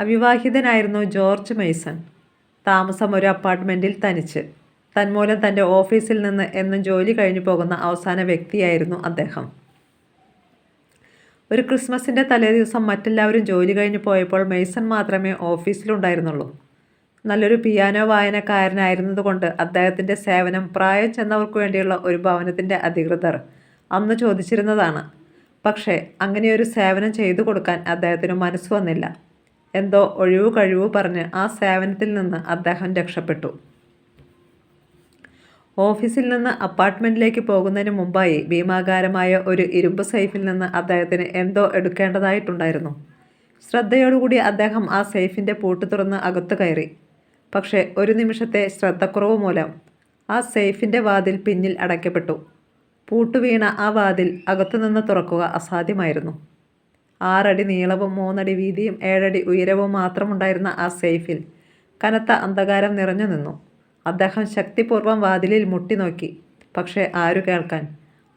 അവിവാഹിതനായിരുന്നു George Mason. താമസം ഒരു അപ്പാർട്ട്മെന്റിൽ തനിച്ച്. തന്മൂലം തന്റെ ഓഫീസിൽ നിന്ന് എന്നും ജോലി കഴിഞ്ഞു പോകുന്ന അവസാന വ്യക്തിയായിരുന്നു അദ്ദേഹം. ഒരു ക്രിസ്മസിന്റെ തലേദിവസം മറ്റെല്ലാവരും ജോലി കഴിഞ്ഞു പോയപ്പോൾ മെയ്സൺ മാത്രമേ ഓഫീസിലുണ്ടായിരുന്നുള്ളൂ. നല്ലൊരു പിയാനോ വായനക്കാരനായിരുന്നതുകൊണ്ട് അദ്ദേഹത്തിന്റെ സേവനം പ്രായം ചെന്നവർക്ക് വേണ്ടിയുള്ള ഒരു ഭവനത്തിന്റെ അധികൃതർ അന്ന് ചോദിച്ചിരുന്നതാണ്. പക്ഷേ അങ്ങനെയൊരു സേവനം ചെയ്തു കൊടുക്കാൻ അദ്ദേഹത്തിന് മനസ്സ് വന്നില്ല. എന്തോ ഒഴിവു കഴിവു പറഞ്ഞ് ആ സേവനത്തിൽ നിന്ന് അദ്ദേഹം രക്ഷപ്പെട്ടു. ഓഫീസിൽ നിന്ന് അപ്പാർട്ട്മെന്റിലേക്ക് പോകുന്നതിന് മുമ്പായി ഭീമാകാരമായ ഒരു ഇരുമ്പ് സേഫിൽ നിന്ന് അദ്ദേഹത്തിന് എന്തോ എടുക്കേണ്ടതായിട്ടുണ്ടായിരുന്നു. ശ്രദ്ധയോടുകൂടി അദ്ദേഹം ആ സേഫിന്റെ പൂട്ട് തുറന്ന് അകത്തു കയറി. പക്ഷേ ഒരു നിമിഷത്തെ ശ്രദ്ധക്കുറവ് മൂലം ആ സേഫിന്റെ വാതിൽ പിന്നിൽ അടയ്ക്കപ്പെട്ടു. പൂട്ടുവീണ ആ വാതിൽ അകത്തുനിന്ന് തുറക്കുക അസാധ്യമായിരുന്നു. ആറടി നീളവും മൂന്നടി വീതിയും ഏഴടി ഉയരവും മാത്രമുണ്ടായിരുന്ന ആ സേഫിൽ കനത്ത അന്ധകാരം നിറഞ്ഞു നിന്നു. അദ്ദേഹം ശക്തിപൂർവം വാതിലിൽ മുട്ടി നോക്കി. പക്ഷേ ആരു കേൾക്കാൻ?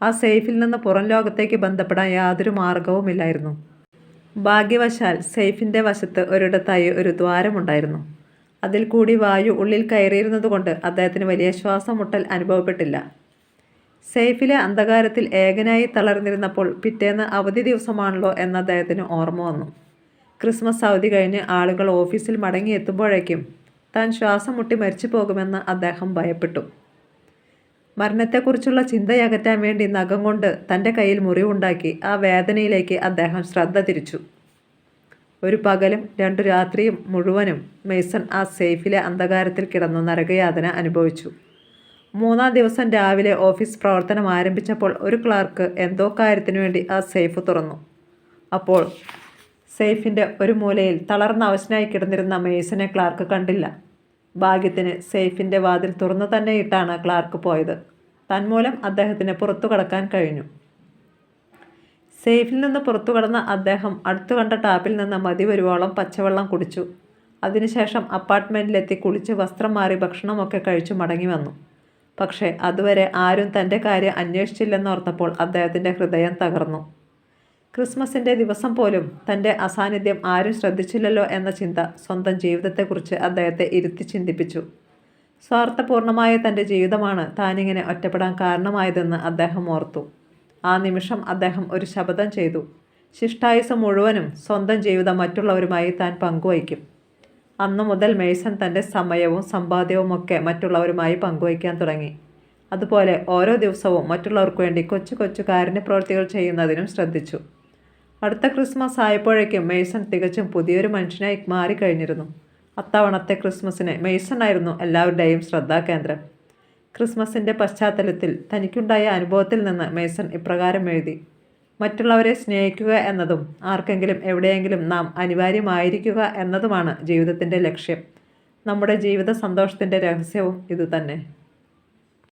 ആ സേഫിൽ നിന്ന് പുറം ലോകത്തേക്ക് ബന്ധപ്പെടാൻ യാതൊരു മാർഗവുമില്ലായിരുന്നു ഭാഗ്യവശാൽ സേഫിന്റെ വശത്ത് ഒരിടത്തായി ഒരു ദ്വാരമുണ്ടായിരുന്നു. അതിൽ കൂടി വായു ഉള്ളിൽ കയറിയിരുന്നതുകൊണ്ട് അദ്ദേഹത്തിന് വലിയ ശ്വാസം മുട്ടൽ അനുഭവപ്പെട്ടില്ല. സേഫിലെ അന്ധകാരത്തിൽ ഏകനായി തളർന്നിരുന്നപ്പോൾ പിറ്റേന്ന് അവധി ദിവസമാണല്ലോ എന്ന് അദ്ദേഹത്തിന് ഓർമ്മ വന്നു. ക്രിസ്മസ് അവധി കഴിഞ്ഞ് ആളുകൾ ഓഫീസിൽ മടങ്ങിയെത്തുമ്പോഴേക്കും താൻ ശ്വാസം മുട്ടി മരിച്ചു പോകുമെന്ന് അദ്ദേഹം ഭയപ്പെട്ടു. മരണത്തെക്കുറിച്ചുള്ള ചിന്തയകറ്റാൻ വേണ്ടി നഖം കൊണ്ട് തന്റെ കയ്യിൽ മുറിവുണ്ടാക്കി ആ വേദനയിലേക്ക് അദ്ദേഹം ശ്രദ്ധ തിരിച്ചു. ഒരു പകലും രണ്ടു രാത്രിയും മുഴുവനും മെയ്സൺ ആ സേഫിലെ അന്ധകാരത്തിൽ കിടന്നു നരകയാതന അനുഭവിച്ചു. മൂന്നാം ദിവസം രാവിലെ ഓഫീസ് പ്രവർത്തനം ആരംഭിച്ചപ്പോൾ ഒരു ക്ലാർക്ക് എന്തോ കാര്യത്തിനു വേണ്ടി ആ സേഫ് തുറന്നു. അപ്പോൾ സേഫിന്റെ ഒരു മൂലയിൽ തളർന്ന അവശനായി കിടന്നിരുന്ന മെയ്സനെ ക്ലാർക്ക് കണ്ടില്ല. ഭാഗ്യത്തിന് സേഫിന്റെ വാതിൽ തുറന്നു തന്നെ ഇട്ടാണ് ക്ലാർക്ക് പോയത്. തന്മൂലം അദ്ദേഹത്തിന് പുറത്തു കടക്കാൻ കഴിഞ്ഞു. സേഫിൽ നിന്ന് പുറത്തു കടന്ന അദ്ദേഹം അടുത്തു കണ്ട ടാപ്പിൽ നിന്ന് മതി വരുവോളം പച്ചവെള്ളം കുടിച്ചു. അതിനുശേഷം അപ്പാർട്ട്മെന്റിലെത്തി കുളിച്ച് വസ്ത്രം മാറി ഭക്ഷണമൊക്കെ കഴിച്ചു മടങ്ങി വന്നു. പക്ഷേ അതുവരെ ആരും തന്റെ കാര്യം അന്വേഷിച്ചില്ലെന്നോർത്തപ്പോൾ അദ്ദേഹത്തിന്റെ ഹൃദയം തകർന്നു. ക്രിസ്മസിന്റെ ദിവസം പോലും തന്റെ അസാന്നിധ്യം ആരും ശ്രദ്ധിച്ചില്ലല്ലോ എന്ന ചിന്ത സ്വന്തം ജീവിതത്തെക്കുറിച്ച് അദ്ദേഹത്തെ ഇരുത്തി ചിന്തിപ്പിച്ചു. സ്വാർത്ഥപൂർണമായ തന്റെ ജീവിതമാണ് താനിങ്ങനെ ഒറ്റപ്പെടാൻ കാരണമായതെന്ന് അദ്ദേഹം ഓർത്തു. ആ നിമിഷം അദ്ദേഹം ഒരു ശപഥം ചെയ്തു. ശിഷ്ടായുസം മുഴുവനും സ്വന്തം ജീവിതം മറ്റുള്ളവരുമായി താൻ പങ്കുവയ്ക്കും. അന്നു മുതൽ മേഴ്സൺ തന്റെ സമയവും സമ്പാദ്യവും ഒക്കെ മറ്റുള്ളവരുമായി പങ്കുവയ്ക്കാൻ തുടങ്ങി. അതുപോലെ ഓരോ ദിവസവും മറ്റുള്ളവർക്ക് വേണ്ടി കൊച്ചു കൊച്ചു കാരുണ്യ പ്രവൃത്തികൾ ചെയ്യുന്നതിനും ശ്രദ്ധിച്ചു. അടുത്ത ക്രിസ്മസ് ആയപ്പോഴേക്കും മെയ്സൺ തികച്ചും പുതിയൊരു മനുഷ്യനായി മാറിക്കഴിഞ്ഞിരുന്നു അത്തവണത്തെ ക്രിസ്മസിന് മെയ്സൺ ആയിരുന്നു എല്ലാവരുടെയും ശ്രദ്ധാകേന്ദ്രം ക്രിസ്മസിന്റെ പശ്ചാത്തലത്തിൽ തനിക്കുണ്ടായ അനുഭവത്തിൽ നിന്ന് മേസൺ ഇപ്രകാരം എഴുതി. മറ്റുള്ളവരെ സ്നേഹിക്കുക എന്നതും ആർക്കെങ്കിലും എവിടെയെങ്കിലും നാം അനിവാര്യമായിരിക്കുക എന്നതുമാണ് ജീവിതത്തിന്റെ ലക്ഷ്യം. നമ്മുടെ ജീവിത സന്തോഷത്തിന്റെ രഹസ്യവും ഇതുതന്നെ.